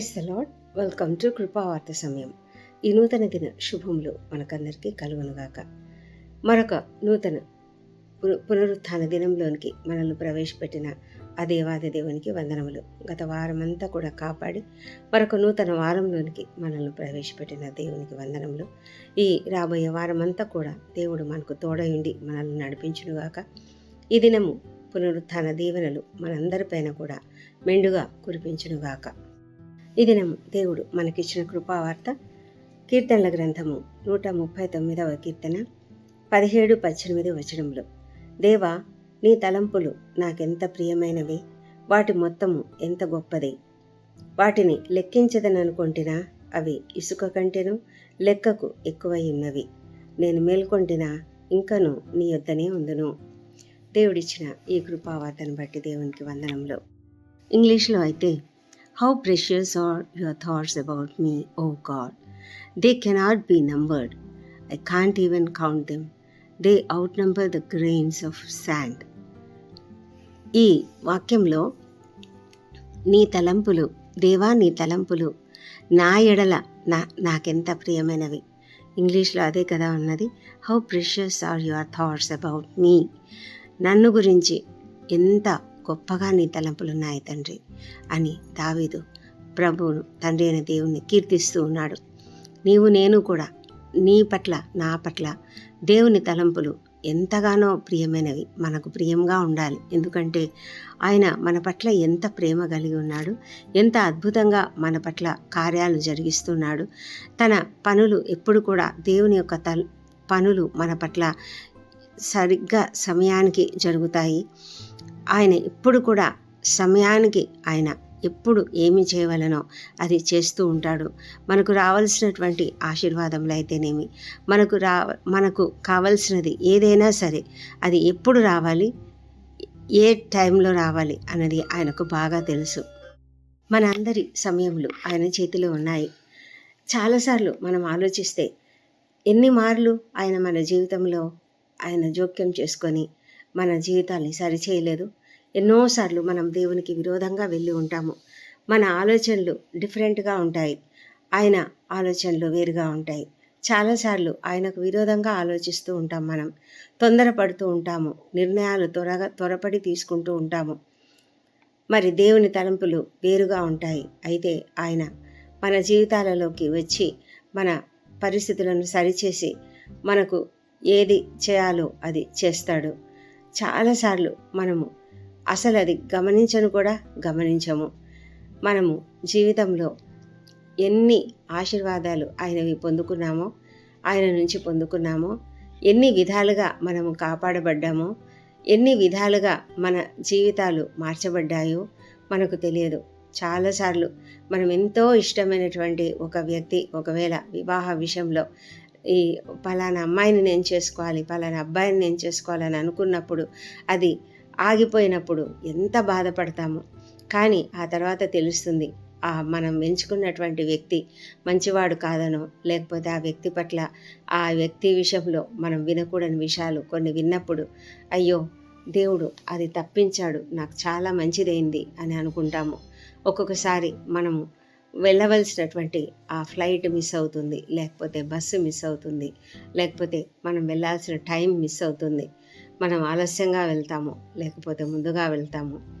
Praise the Lord welcome to కృపావార్త సమయం. ఈ నూతన దిన శుభములు మనకందరికీ కలుగునుగాక. మరొక నూతన పునరుత్థాన దినంలోనికి మనల్ని ప్రవేశపెట్టిన ఆ దేవాది దేవునికి వందనములు. గత వారమంతా కూడా కాపాడి మరొక నూతన వారంలోనికి మనల్ని ప్రవేశపెట్టిన దేవునికి వందనములు. ఈ రాబోయే వారమంతా కూడా దేవుడు మనకు తోడయుండి మనల్ని నడిపించునుగాక. ఈ దినము పునరుత్థాన దీవెనలు మనందరిపైన కూడా మెండుగా కురిపించునుగాక. ఈ దేవుడు మనకిచ్చిన కృపావార్త కీర్తనల గ్రంథము నూట ముప్పై తొమ్మిదవ కీర్తన పదిహేడు పద్దెనిమిది వచనములు. దేవా నీ తలంపులు నాకెంత ప్రియమైనవి వాటి మొత్తము ఎంత గొప్పది. వాటిని లెక్కించదననుకొంటినా అవి ఇసుక కంటేను లెక్కకు ఎక్కువై ఉన్నవి. నేను మేల్కొంటినా ఇంకను నీ యొద్దనే ఉందును. దేవుడిచ్చిన ఈ కృపావార్తను బట్టి దేవునికి వందనంలో ఇంగ్లీష్లో అయితే how precious are your thoughts about me O God they cannot be numbered I can't even count them they outnumber the grains of sand ఈ వాక్యంలో నీ తలంపులు దేవా నీ తలంపులు నా ఎడల నా నాకెంత ప్రియమైనవి. ఇంగ్లీష్లో అదే కదా ఉన్నది. How precious are your thoughts about me నన్ను గురించి ఎంత గొప్పగా నీ తలంపులు ఉన్నాయి తండ్రి అని దావీదు ప్రభువును తండ్రి అయిన దేవుణ్ణి కీర్తిస్తూ ఉన్నాడు. నీవు నేను కూడా నీ పట్ల నా పట్ల దేవుని తలంపులు ఎంతగానో ప్రియమైనవి. మనకు ప్రియంగా ఉండాలి. ఎందుకంటే ఆయన మన పట్ల ఎంత ప్రేమ కలిగి ఉన్నాడు ఎంత అద్భుతంగా మన పట్ల కార్యాలు జరిగిస్తున్నాడు. తన పనులు ఎప్పుడు కూడా దేవుని యొక్క తల్ పనులు మన పట్ల సరిగ్గా సమయానికి జరుగుతాయి. ఆయన ఇప్పుడు కూడా సమయానికి ఆయన ఎప్పుడు ఏమి చేయవలనో అది చేస్తూ ఉంటాడు. మనకు రావాల్సినటువంటి ఆశీర్వాదములు అయితేనేమి? మనకు రా మనకు కావలసినది ఏదైనా సరే అది ఎప్పుడు రావాలి? ఏ టైంలో రావాలి అన్నది ఆయనకు బాగా తెలుసు. మన అందరి సమయములు ఆయన చేతిలో ఉన్నాయి. చాలాసార్లు మనం ఆలోచిస్తే ఎన్ని మార్లు ఆయన మన జీవితంలో ఆయన జోక్యం చేసుకొని మన జీవితాన్ని సరిచేయలేదు? ఎన్నోసార్లు మనం దేవునికి విరోధంగా వెళ్ళి ఉంటాము. మన ఆలోచనలు డిఫరెంట్గా ఉంటాయి. ఆయన ఆలోచనలు వేరుగా ఉంటాయి. చాలాసార్లు ఆయనకు విరోధంగా ఆలోచిస్తూ ఉంటాం మనం. తొందరపడుతూ ఉంటాము. నిర్ణయాలు త్వరగా త్వరపడి తీసుకుంటూ ఉంటాము. మరి దేవుని తలంపులు వేరుగా ఉంటాయి. అయితే ఆయన మన జీవితాలలోకి వచ్చి మన పరిస్థితులను సరిచేసి మనకు ఏది చేయాలో అది చేస్తాడు. చాలాసార్లు మనము అసలు అది గమనించను కూడా గమనించము. మనము జీవితంలో ఎన్ని ఆశీర్వాదాలు ఆయనవి పొందుకున్నామో ఆయన నుంచి పొందుకున్నామో ఎన్ని విధాలుగా మనము కాపాడబడ్డామో ఎన్ని విధాలుగా మన జీవితాలు మార్చబడ్డాయో మనకు తెలియదు. చాలాసార్లు మనం ఎంతో ఇష్టమైనటువంటి ఒక వ్యక్తి ఒకవేళ వివాహ విషయంలో ఈ పలానా అమ్మాయిని నేను చేసుకోవాలి పలానా అబ్బాయిని నేను చేసుకోవాలని అనుకున్నప్పుడు అది ఆగిపోయినప్పుడు ఎంత బాధపడతామో. కానీ ఆ తర్వాత తెలుస్తుంది ఆ మనం ఎంచుకున్నటువంటి వ్యక్తి మంచివాడు కాదనో లేకపోతే ఆ వ్యక్తి పట్ల ఆ వ్యక్తి విషయంలో మనం వినకూడని విషయాలు కొన్ని విన్నప్పుడు అయ్యో దేవుడు అది తప్పించాడు నాకు చాలా మంచిదైంది అని అనుకుంటాము. ఒక్కొక్కసారి మనము వెళ్ళవలసినటువంటి ఆ ఫ్లైట్ మిస్ అవుతుంది లేకపోతే బస్సు మిస్ అవుతుంది లేకపోతే మనం వెళ్ళాల్సిన టైం మిస్ అవుతుంది. మనం ఆలస్యంగా వెళ్తాము లేకపోతే ముందుగా వెళ్తాము.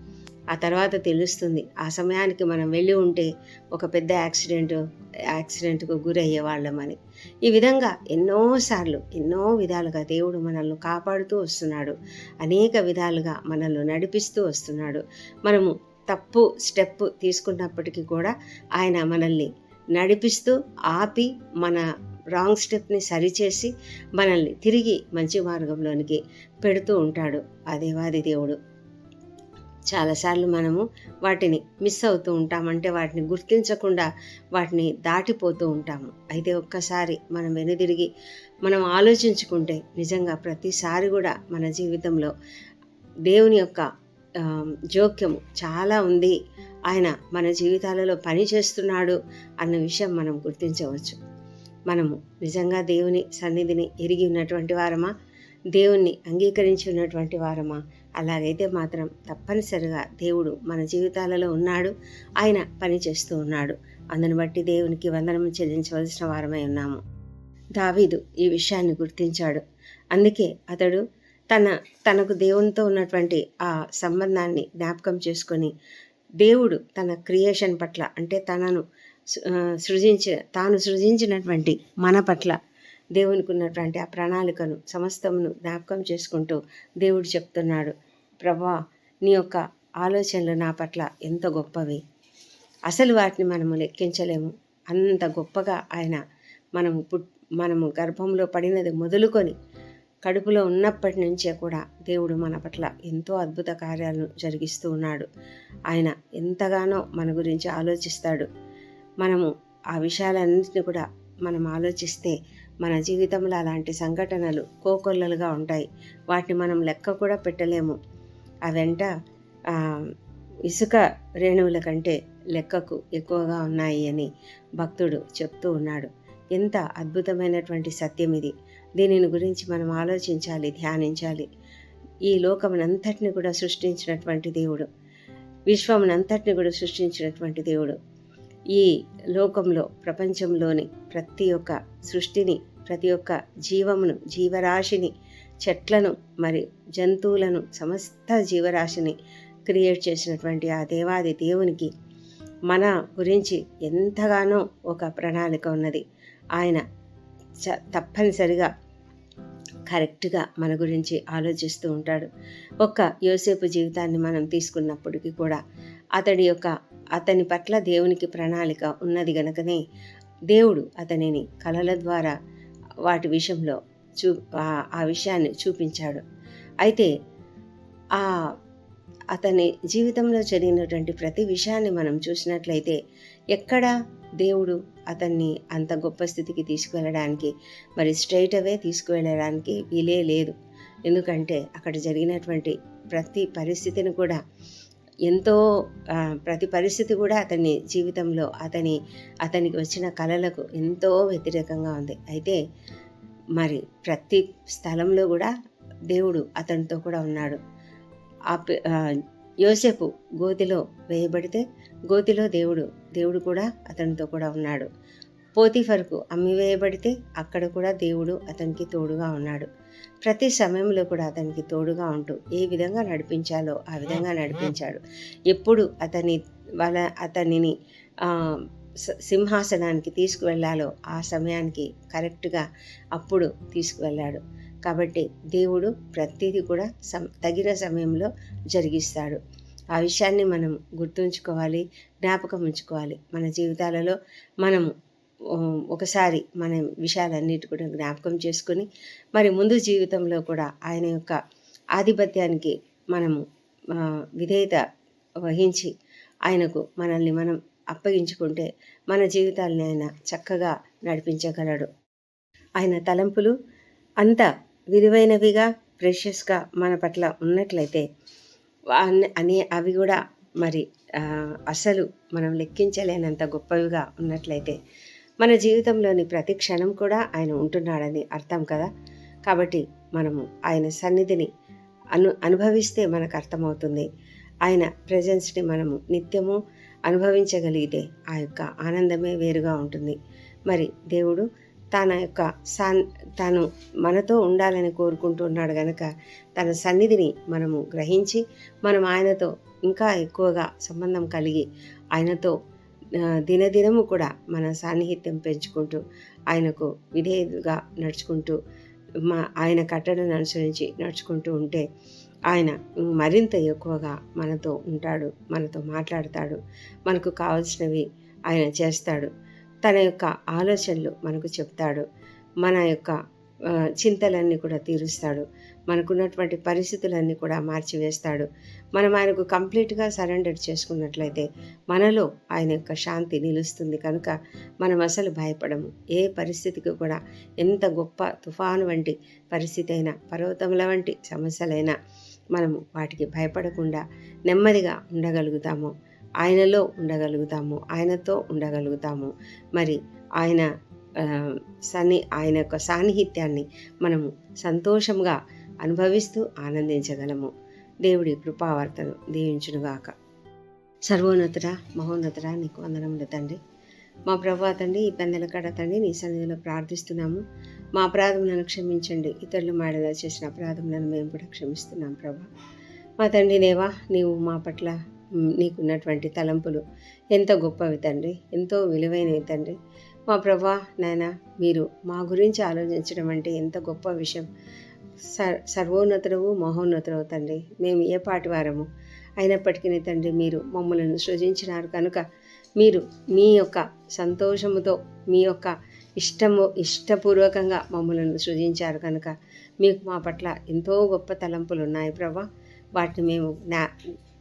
ఆ తర్వాత తెలుస్తుంది. ఆ సమయానికి మనం వెళ్ళి ఉంటే ఒక పెద్ద యాక్సిడెంట్ యాక్సిడెంట్కు గురయ్యే వాళ్ళమని ఈ విధంగా ఎన్నోసార్లు ఎన్నో విధాలుగా దేవుడు మనల్ని కాపాడుతూ వస్తున్నాడు. అనేక విధాలుగా మనల్ని నడిపిస్తూ వస్తున్నాడు. మనము తప్పు స్టెప్ తీసుకున్నప్పటికీ కూడా ఆయన మనల్ని నడిపిస్తూ ఆపి మన రాంగ్ స్టెప్ని సరిచేసి మనల్ని తిరిగి మంచి మార్గంలోనికి పెడుతూ ఉంటాడు ఆ దేవాది దేవుడు. చాలాసార్లు మనము వాటిని మిస్ అవుతూ ఉంటామంటే వాటిని గుర్తించకుండా వాటిని దాటిపోతూ ఉంటాము. అయితే ఒక్కసారి మనం వెనుదిరిగి మనం ఆలోచించుకుంటే నిజంగా ప్రతిసారి కూడా మన జీవితంలో దేవుని యొక్క జోక్యం జోక్యము చాలా ఉంది. ఆయన మన జీవితాలలో పని చేస్తున్నాడు అన్న విషయం మనం గుర్తించవచ్చు. మనము నిజంగా దేవుని సన్నిధిని ఎరిగి ఉన్నటువంటి వారమా? దేవుణ్ణి అంగీకరించి ఉన్నటువంటి వారమా? అలాగైతే మాత్రం తప్పనిసరిగా దేవుడు మన జీవితాలలో ఉన్నాడు. ఆయన పని చేస్తూ ఉన్నాడు. అందును బట్టి దేవునికి వందనం చెల్లించవలసిన వారమై ఉన్నాము. దావీదు ఈ విషయాన్ని గుర్తించాడు. అందుకే అతడు తన తనకు దేవునితో ఉన్నటువంటి ఆ సంబంధాన్ని జ్ఞాపకం చేసుకొని దేవుడు తన క్రియేషన్ పట్ల అంటే తనను సృజించిన తాను సృజించినటువంటి మన పట్ల దేవునికి ఉన్నటువంటి ఆ ప్రణాళికను సమస్తమును జ్ఞాపకం చేసుకుంటూ దేవుడు చెప్తున్నాడు ప్రభా నీ యొక్క ఆలోచనలు నా పట్ల ఎంత గొప్పవి. అసలు వాటిని మనము లెక్కించలేము. అంత గొప్పగా ఆయన మనము పుట్ మనము గర్భంలో పడినది మొదలుకొని కడుపులో ఉన్నప్పటి నుంచే కూడా దేవుడు మన పట్ల ఎంతో అద్భుత కార్యాలను జరిగిస్తూ ఉన్నాడు. ఆయన ఎంతగానో మన గురించి ఆలోచిస్తాడు. మనము ఆ విషయాలన్నింటినీ కూడా మనం ఆలోచిస్తే మన జీవితంలో అలాంటి సంఘటనలు కోకొల్లలుగా ఉంటాయి. వాటిని మనం లెక్క కూడా పెట్టలేము. అవంట ఇసుక రేణువుల కంటే లెక్కకు ఎక్కువగా ఉన్నాయి అని భక్తుడు చెప్తూ ఉన్నాడు. ఎంత అద్భుతమైనటువంటి సత్యం ఇది. దీనిని గురించి మనం ఆలోచించాలి ధ్యానించాలి. ఈ లోకమునంతటిని కూడా సృష్టించినటువంటి దేవుడు. విశ్వమునంతటిని కూడా సృష్టించినటువంటి దేవుడు. ఈ లోకంలో ప్రపంచంలోని ప్రతి ఒక్క సృష్టిని ప్రతి ఒక్క జీవమును జీవరాశిని చెట్లను మరి జంతువులను సమస్త జీవరాశిని క్రియేట్ చేసినటువంటి ఆ దేవాది దేవునికి మన గురించి ఎంతగానో ఒక ప్రణాళిక ఉన్నది. ఆయన చ తప్పనిసరిగా కరెక్ట్గా మన గురించి ఆలోచిస్తూ ఉంటాడు. ఒక్క యోసేపు జీవితాన్ని మనం తీసుకున్నప్పటికీ కూడా అతడి యొక్క అతని పట్ల దేవునికి ప్రణాళిక ఉన్నది గనుకనే దేవుడు అతనిని కళల ద్వారా వాటి విషయంలో చూ ఆ- ఆ విషయాన్ని చూపించాడు. అయితే ఆ అతని జీవితంలో జరిగినటువంటి ప్రతి విషయాన్ని మనం చూసినట్లయితే ఎక్కడ దేవుడు అతన్ని అంత గొప్ప స్థితికి తీసుకువెళ్ళడానికి మరి స్ట్రైట్ అవే తీసుకువెళ్ళడానికి వీలే లేదు. ఎందుకంటే అక్కడ జరిగినటువంటి ప్రతి పరిస్థితిని కూడా ఎంతో ప్రతి పరిస్థితి కూడా అతని జీవితంలో అతని అతనికి వచ్చిన కళలకు ఎంతో వ్యతిరేకంగా ఉంది. అయితే మరి ప్రతి స్థలంలో కూడా దేవుడు అతనితో కూడా ఉన్నాడు. ఆ ఆ, యోసేపు గోతిలో వేయబడితే గోతిలో దేవుడు దేవుడు కూడా అతనితో కూడా ఉన్నాడు. పోతిఫర్కు అమ్మి వేయబడితే అక్కడ కూడా దేవుడు అతనికి తోడుగా ఉన్నాడు. ప్రతి సమయంలో కూడా అతనికి తోడుగా ఉంటూ ఏ విధంగా నడిపించాలో ఆ విధంగా నడిపించాడు. ఎప్పుడు అతని వాళ్ళ అతనిని సింహాసనానికి తీసుకువెళ్ళాలో ఆ సమయానికి కరెక్ట్గా అప్పుడు తీసుకువెళ్ళాడు. కాబట్టి దేవుడు ప్రతిదీ కూడా సం తగిన సమయంలో జరిగిస్తాడు. ఆ విషయాన్ని మనం గుర్తుంచుకోవాలి జ్ఞాపకం ఉంచుకోవాలి. మన జీవితాలలో మనము ఒకసారి మన విషయాలన్నిటి కూడా జ్ఞాపకం చేసుకొని మరి ముందు జీవితంలో కూడా ఆయన యొక్క ఆధిపత్యానికి మనము విధేయత వహించి ఆయనకు మనల్ని మనం అప్పగించుకుంటే మన జీవితాల్ని ఆయన చక్కగా నడిపించగలడు. ఆయన తలంపులు అంత విలువైనవిగా ప్రెషియస్గా మన పట్ల ఉన్నట్లయితే అనే అవి కూడా మరి అసలు మనం లెక్కించలేనంత గొప్పవిగా ఉన్నట్లయితే మన జీవితంలోని ప్రతి క్షణం కూడా ఆయన ఉంటున్నాడని అర్థం కదా? కాబట్టి మనము ఆయన సన్నిధిని అను అనుభవిస్తే మనకు అర్థమవుతుంది. ఆయన ప్రజెన్స్ని మనము నిత్యము అనుభవించగలిగితే ఆ యొక్క ఆనందమే వేరుగా ఉంటుంది. మరి దేవుడు తన యొక్క సాన్ తాను మనతో ఉండాలని కోరుకుంటున్నాడు గనక తన సన్నిధిని మనము గ్రహించి మనం ఆయనతో ఇంకా ఎక్కువగా సంబంధం కలిగి ఆయనతో దినదినము కూడా మన సాన్నిహిత్యం పెంచుకుంటూ ఆయనకు విధేయుగా నడుచుకుంటూ మా ఆయన కట్టడను అనుసరించి నడుచుకుంటూ ఉంటే ఆయన మరింత ఎక్కువగా మనతో ఉంటాడు మనతో మాట్లాడతాడు మనకు కావాల్సినవి ఆయన చేస్తాడు. తన యొక్క ఆలోచనలు మనకు చెప్తాడు మన యొక్క చింతలన్నీ కూడా తీరుస్తాడు. మనకున్నటువంటి పరిస్థితులన్నీ కూడా మార్చివేస్తాడు. మనం ఆయనకు కంప్లీట్గా సరెండర్ చేసుకున్నట్లయితే మనలో ఆయన యొక్క శాంతి నిలుస్తుంది కనుక మనం అసలు భయపడము. ఏ పరిస్థితికి కూడా ఎంత గొప్ప తుఫాను వంటి పరిస్థితి అయినా పర్వతముల వంటి సమస్యలైనా మనము వాటికి భయపడకుండా నెమ్మదిగా ఉండగలుగుతాము. ఆయనలో ఉండగలుగుతాము. ఆయనతో ఉండగలుగుతాము. మరి ఆయన సన్ని ఆయన యొక్క సాన్నిహిత్యాన్ని మనము సంతోషంగా అనుభవిస్తూ ఆనందించగలము. దేవుడి కృపావార్తను దీవించునుగాక. సర్వోన్నతుడ మహోన్నతుడ నీకు వందనములు తండ్రి. మా ప్రభా తండ్రి ఈ పెందల కడ తండ్రి నీ సన్నిధిలో ప్రార్థిస్తున్నాము. మా అపరాధములను క్షమించండి. ఇతరులు మాడలా చేసిన అపరాధములను మేము కూడా క్షమిస్తున్నాం ప్రభా. మా తండ్రి దేవా నీవు మా పట్ల నీకున్నటువంటి తలంపులు ఎంతో గొప్పవి తండ్రి. ఎంతో విలువైనవి తండ్రి. మా ప్రభా నాయన మీరు మా గురించి ఆలోచించడం అంటే ఎంత గొప్ప విషయం. సర్ సర్వోన్నతుడవు మహోన్నతుడవు తండ్రి. మేము ఏ పాటి వారము? అయినప్పటికీ తండ్రి మీరు మమ్మల్ని సృజించినారు కనుక మీరు మీ యొక్క సంతోషముతో మీ యొక్క ఇష్టము ఇష్టపూర్వకంగా మమ్మల్ని సృజించారు కనుక మీకు మా పట్ల ఎంతో గొప్ప తలంపులు ఉన్నాయి ప్రభా. వాటిని మేము జ్ఞా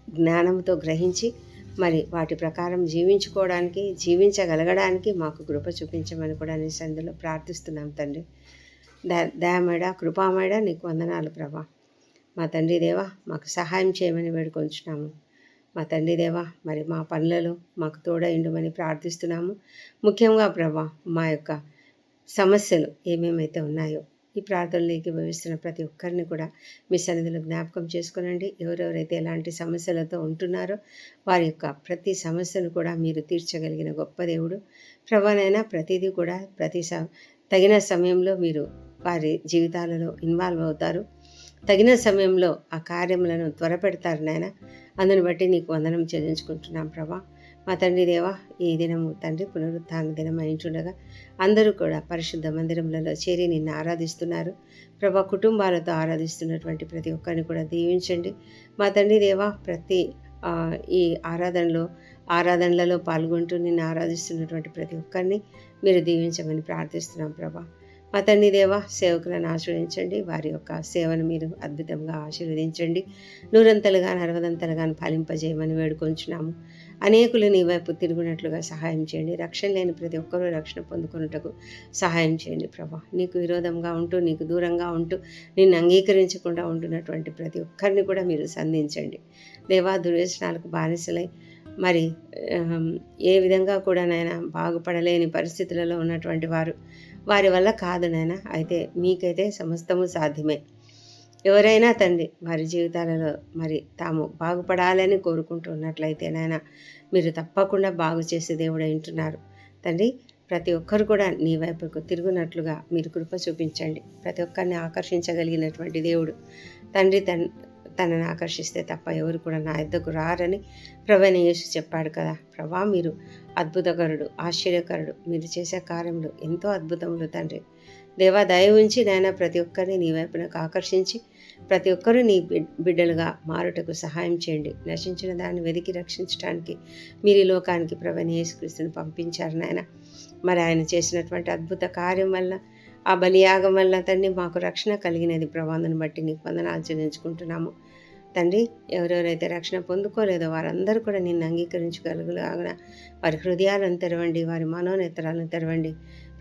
జ్ఞానంతో గ్రహించి మరి వాటి ప్రకారం జీవించుకోవడానికి జీవించగలగడానికి మాకు కృప చూపించమని కూడా నీ సందులో ప్రార్థిస్తున్నాం తండ్రి. ద దయామేడ కృపామేడ నీకు వందనాలు ప్రభా. మా తండ్రి దేవా మాకు సహాయం చేయమని వేడుకొంచున్నాము. మా తండ్రి దేవా మరి మా పనులలో మాకు తోడైండమని ప్రార్థిస్తున్నాము. ముఖ్యంగా ప్రభా మా యొక్క సమస్యలు ఏమేమైతే ఉన్నాయో ఈ ప్రార్థనలోకి భవిస్తున్న ప్రతి ఒక్కరిని కూడా మీ సన్నిధిలో జ్ఞాపకం చేసుకునండి. ఎవరెవరైతే ఎలాంటి సమస్యలతో ఉంటున్నారో వారి యొక్క ప్రతి సమస్యను కూడా మీరు తీర్చగలిగిన గొప్ప దేవుడు. ప్రభానైనా ప్రతిదీ కూడా ప్రతి స తగిన సమయంలో మీరు వారి జీవితాలలో ఇన్వాల్వ్ అవుతారు. తగిన సమయంలో ఆ కార్యములను త్వరపెడతారు నాయన. అందుని బట్టి నీకు వందనం చెల్లించుకుంటున్నాం ప్రభా. మా తండ్రి దేవా ఈ దినము తండ్రి పునరుత్థాన దినం అయించుండగా అందరూ కూడా పరిశుద్ధ మందిరములలో చేరి నిన్ను ఆరాధిస్తున్నారు. ప్రభా కుటుంబాలతో ఆరాధిస్తున్నటువంటి ప్రతి ఒక్కరిని కూడా దీవించండి. మా తండ్రి దేవా ప్రతి ఈ ఆరాధనలో ఆరాధనలలో పాల్గొంటూ నిన్ను ఆరాధిస్తున్నటువంటి ప్రతి ఒక్కరిని మీరు దీవించమని ప్రార్థిస్తున్నాం ప్రభా. మా తండ్రి దేవ సేవకులను ఆశీర్వదించండి వారి యొక్క సేవను మీరు అద్భుతంగా ఆశీర్వదించండి. నూరంతలుగా నరవదంతలుగా ఫలింపజేయమని వేడుకొంచున్నాము. అనేకులు నీ వైపు తిరుగునట్లుగా సహాయం చేయండి. రక్షణ లేని ప్రతి ఒక్కరూ రక్షణ పొందుకున్నట్టుకు సహాయం చేయండి ప్రభా. నీకు విరోధంగా ఉంటూ నీకు దూరంగా ఉంటూ నిన్ను అంగీకరించకుండా ఉంటున్నటువంటి ప్రతి ఒక్కరిని కూడా మీరు సంధించండి. దేవా దుర్వ్యసనాలకు బానిసలై మరి ఏ విధంగా కూడా నాయన బాగుపడలేని పరిస్థితులలో ఉన్నటువంటి వారు వారి వల్ల కాదు నాయన. అయితే మీకైతే సమస్తము సాధ్యమే. ఎవరైనా తండ్రి వారి జీవితాలలో మరి తాము బాగుపడాలని కోరుకుంటున్నట్లయితే నాయన మీరు తప్పకుండా బాగు చేసే దేవుడు వింటున్నారు తండ్రి ప్రతి ఒక్కరు కూడా నీ వైపుకు తిరుగునట్లుగా మీరు కృప చూపించండి. ప్రతి ఒక్కరిని ఆకర్షించగలిగినటువంటి దేవుడు. తండ్రి తన్ తనని ఆకర్షిస్తే తప్ప ఎవరు కూడా నా ఎద్దకు రారని ప్రవీణ యేసు చెప్పాడు కదా. ప్రభా మీరు అద్భుతకరుడు ఆశ్చర్యకరుడు. మీరు చేసే కార్యములు ఎంతో అద్భుతములు తండ్రి. దేవా దయ ఉంచి నాయన ప్రతి ఒక్కరిని నీ వైపునకు ఆకర్షించి ప్రతి ఒక్కరూ నీ బిడ్- బిడ్డలుగా మారుటకు సహాయం చేయండి. నశించిన దాన్ని వెతికి రక్షించడానికి మీరు ఈ లోకానికి ప్రవీణ యేసుక్రీస్తుని పంపించారు నాయన. మరి ఆయన చేసినటువంటి అద్భుత కార్యం వల్ల ఆ బలియాగం వల్ల తండ్రి మాకు రక్షణ కలిగినది. ప్రభావాన్ని బట్టి నీకు వందనాలు చెల్లించుకుంటున్నాము. తండ్రి ఎవరెవరైతే రక్షణ పొందుకోలేదో వారందరూ కూడా నిన్ను అంగీకరించగలుగులాగా వారి హృదయాలను తెరవండి వారి మనోనేతరాలను తెరవండి.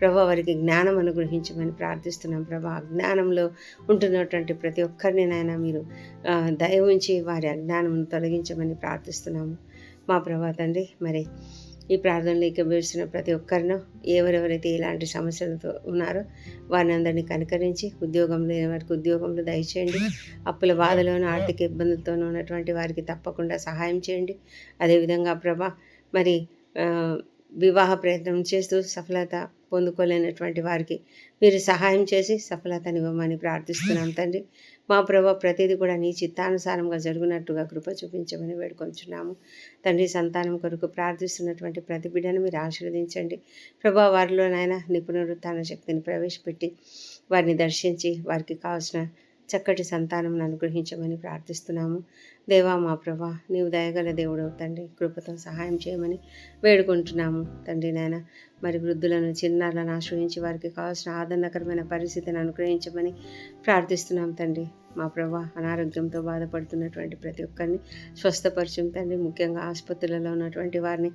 ప్రభా వారికి జ్ఞానం అనుగ్రహించమని ప్రార్థిస్తున్నాం. ప్రభా అజ్ఞానంలో ఉంటున్నటువంటి ప్రతి ఒక్కరిని నాయన మీరు దయ ఉంచి వారి అజ్ఞానం తొలగించమని ప్రార్థిస్తున్నాము. మా ప్రభా తండ్రి మరి ఈ ప్రార్థనలు ఇక ప్రతి ఒక్కరిను ఎవరెవరైతే ఇలాంటి సమస్యలతో ఉన్నారో వారిని అందరినీ కనుకరించి ఉద్యోగం లేని వారికి ఉద్యోగంలో దయచేయండి. అప్పుల బాధలోను ఆర్థిక ఇబ్బందులతోనూ ఉన్నటువంటి వారికి తప్పకుండా సహాయం చేయండి. అదేవిధంగా ప్రభా మరి వివాహ ప్రయత్నం చేస్తూ సఫలత పొందుకోలేనటువంటి వారికి మీరు సహాయం చేసి సఫలతనివ్వమని ప్రార్థిస్తున్నాం తండ్రి. మా ప్రభా ప్రతిదీ కూడా నీ చిత్తానుసారంగా జరుగునట్టుగా కృప చూపించమని వేడుకొంచున్నాము. తండ్రి సంతానం కొరకు ప్రార్థిస్తున్నటువంటి ప్రతి బిడ్డను మీరు ఆశీర్వదించండి. ప్రభా వారిలో నాయన నిపుణుతాన శక్తిని ప్రవేశపెట్టి వారిని దర్శించి వారికి కావాల్సిన చక్కటి సంతానం అనుగ్రహించమని ప్రార్థిస్తున్నాము. దేవా మా ప్రభా నీవు దయగల దేవుడు తండ్రి కృపతో సహాయం చేయమని వేడుకుంటున్నాము తండ్రి నాయన. మరి వృద్ధులను చిన్నారులను ఆశ్రయించి వారికి కావాల్సిన ఆదరణకరమైన పరిస్థితిని అనుగ్రహించమని ప్రార్థిస్తున్నాం తండ్రి. మా ప్రభా అనారోగ్యంతో బాధపడుతున్నటువంటి ప్రతి ఒక్కరిని స్వస్థపరచం తండ్రి. ముఖ్యంగా ఆసుపత్రులలో ఉన్నటువంటి వారిని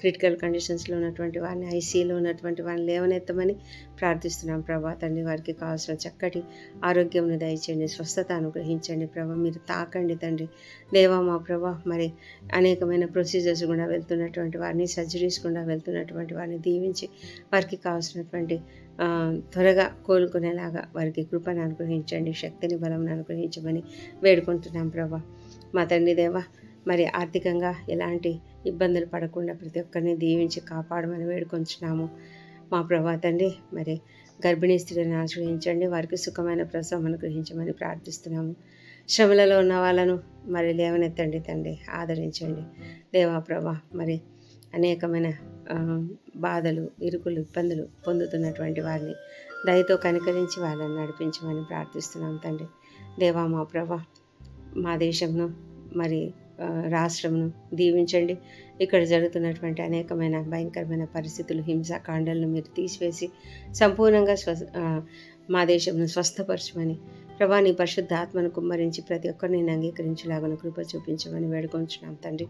క్రిటికల్ కండిషన్స్లో ఉన్నటువంటి వారిని ఐసీలో ఉన్నటువంటి వారిని లేవనెత్తమని ప్రార్థిస్తున్నాం ప్రభా. తండ్రి వారికి కావాల్సిన చక్కటి ఆరోగ్యంను దయచేయండి స్వస్థత అనుగ్రహించండి ప్రభా. మీరు తాకండి తండ్రి. దేవా మా ప్రభా? మరి అనేకమైన ప్రొసీజర్స్ గుండా వెళ్తున్నటువంటి వారిని సర్జరీస్ గుండా వెళ్తున్నటువంటి వారిని దీవించి వారికి కావాల్సినటువంటి త్వరగా కోలుకునేలాగా వారికి కృపను అనుగ్రహించండి శక్తిని బలం అనుగ్రహించమని వేడుకుంటున్నాం ప్రభా. మా తండ్రి దేవా మరి ఆర్థికంగా ఎలాంటి ఇబ్బందులు పడకుండా ప్రతి ఒక్కరిని దీవించి కాపాడమని వేడుకొంచున్నాము. మా ప్రభా తండ్రి మరి గర్భిణీ స్త్రీలను ఆశ్రయించండి వారికి సుఖమైన ప్రసవం అనుగ్రహించమని ప్రార్థిస్తున్నాము. శ్రమలలో ఉన్న వాళ్ళను మరి లేవనెత్తండి తండ్రి ఆదరించండి. దేవా ప్రభా మరి అనేకమైన బాధలు ఇరుకులు ఇబ్బందులు పొందుతున్నటువంటి వారిని దయతో కనికరించి వాళ్ళని నడిపించమని ప్రార్థిస్తున్నాం తండ్రి. దేవా మా ప్రభా మా దేశంను మరి రాష్ట్రంను దీవించండి. ఇక్కడ జరుగుతున్నటువంటి అనేకమైన భయంకరమైన పరిస్థితులు హింసాకాండలను మీరు తీసివేసి సంపూర్ణంగా స్వ మా దేశంను స్వస్థపరచమని ప్రభా నీ పరిశుద్ధ ఆత్మను కుమ్మరించి ప్రతి ఒక్కరిని నేను అంగీకరించేలాగా కృప చూపించమని వేడుకొంచున్నాం తండ్రి.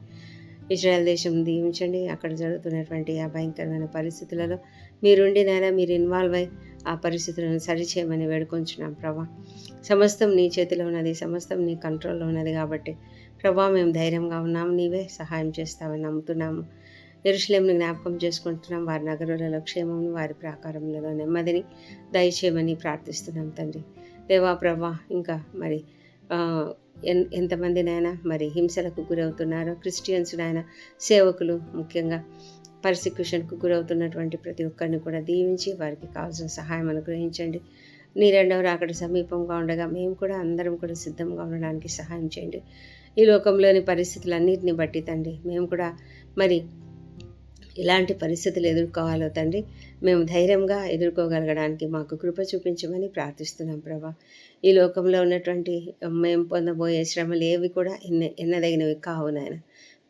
ఇజ్రాయెల్ దేశం దీవించండి. అక్కడ జరుగుతున్నటువంటి ఆ భయంకరమైన పరిస్థితులలో మీరుండి నాయన మీరు ఇన్వాల్వ్ అయి ఆ పరిస్థితులను సరిచేయమని వేడుకొంచున్నాం ప్రభా. సమస్తం నీ చేతిలో ఉన్నది సమస్తం నీ కంట్రోల్లో ఉన్నది కాబట్టి ప్రభా మేము ధైర్యంగా ఉన్నాం నీవే సహాయం చేస్తామని నమ్ముతున్నాము. ఎరుషలేంని జ్ఞాపకం చేసుకుంటున్నాం. వారి నగరులలో క్షేమం వారి ప్రాకారంలో నెమ్మదిని దయచేయమని ప్రార్థిస్తున్నాం తండ్రి. దేవా ప్రభా ఇంకా మరి ఎన్ ఎంతమందినైనా మరి హింసలకు గురవుతున్నారో క్రిస్టియన్స్ నాయన సేవకులు ముఖ్యంగా పర్సిక్యూషన్కు గురవుతున్నటువంటి ప్రతి ఒక్కరిని కూడా దీవించి వారికి కావాల్సిన సహాయం అనుగ్రహించండి. నీ రెండవ రాకడ సమీపంగా ఉండగా మేము కూడా అందరం కూడా సిద్ధంగా ఉండడానికి సహాయం చేయండి. ఈ లోకంలోని పరిస్థితులన్నింటిని బట్టి తండ్రి మేము కూడా మరి ఎలాంటి పరిస్థితులు ఎదుర్కోవాలో తండ్రి మేము ధైర్యంగా ఎదుర్కోగలగడానికి మాకు కృప చూపించమని ప్రార్థిస్తున్నాం ప్రభా. ఈ లోకంలో ఉన్నటువంటి మేము పొందబోయే శ్రమలు ఏవి కూడా ఎన్న ఎన్నదగినవి కావు నాయన.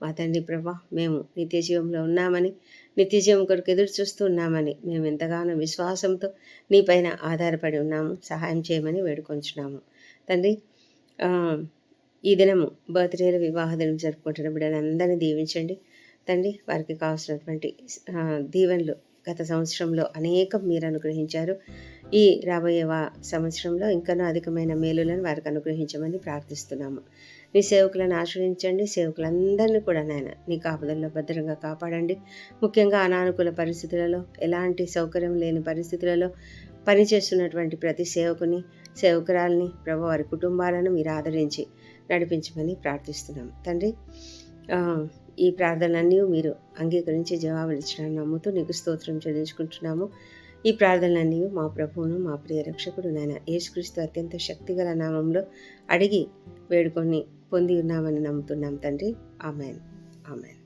మా తండ్రి ప్రభా మేము నిత్య జీవంలో ఉన్నామని నిత్య జీవం కొరకు ఎదురు చూస్తూ ఉన్నామని మేము ఎంతగానో విశ్వాసంతో నీపైన ఆధారపడి ఉన్నాము సహాయం చేయమని వేడుకొంచున్నాము. తండ్రి ఈ దినము బర్త్డేల వివాహ దినం జరుపుకుంటున్న బిడ్డలందరినీ దీవించండి. తండ్రి వారికి కావాల్సినటువంటి దీవెనలు గత సంవత్సరంలో అనేకం మీరు అనుగ్రహించారు. ఈ రాబోయే సంవత్సరంలో ఇంకనూ అధికమైన మేలులను వారికి అనుగ్రహించమని ప్రార్థిస్తున్నాము. నీ సేవకులను ఆశ్రయించండి. సేవకులందరినీ కూడా నాయన నీ కాపుదల్లో భద్రంగా కాపాడండి. ముఖ్యంగా అనానుకూల పరిస్థితులలో ఎలాంటి సౌకర్యం లేని పరిస్థితులలో పనిచేస్తున్నటువంటి ప్రతి సేవకుని సేవకురాలని ప్రభు వారి కుటుంబాలను మీరు ఆదరించి నడిపించమని ప్రార్థిస్తున్నాం తండ్రి ఈ ప్రార్థనలన్నీ మీరు అంగీకరించి జవాబులు నమ్ముతూ నీకు స్తోత్రం చెల్లించుకుంటున్నాము. ఈ ప్రార్థనలన్నీ మా ప్రభువును మా ప్రియ రక్షకుడు నాయన యేసుక్రీస్తు అత్యంత శక్తిగల నామంలో అడిగి వేడుకొని పొంది ఉన్నామని నమ్ముతున్నాం తండ్రి. ఆమెన్. ఆమెన్.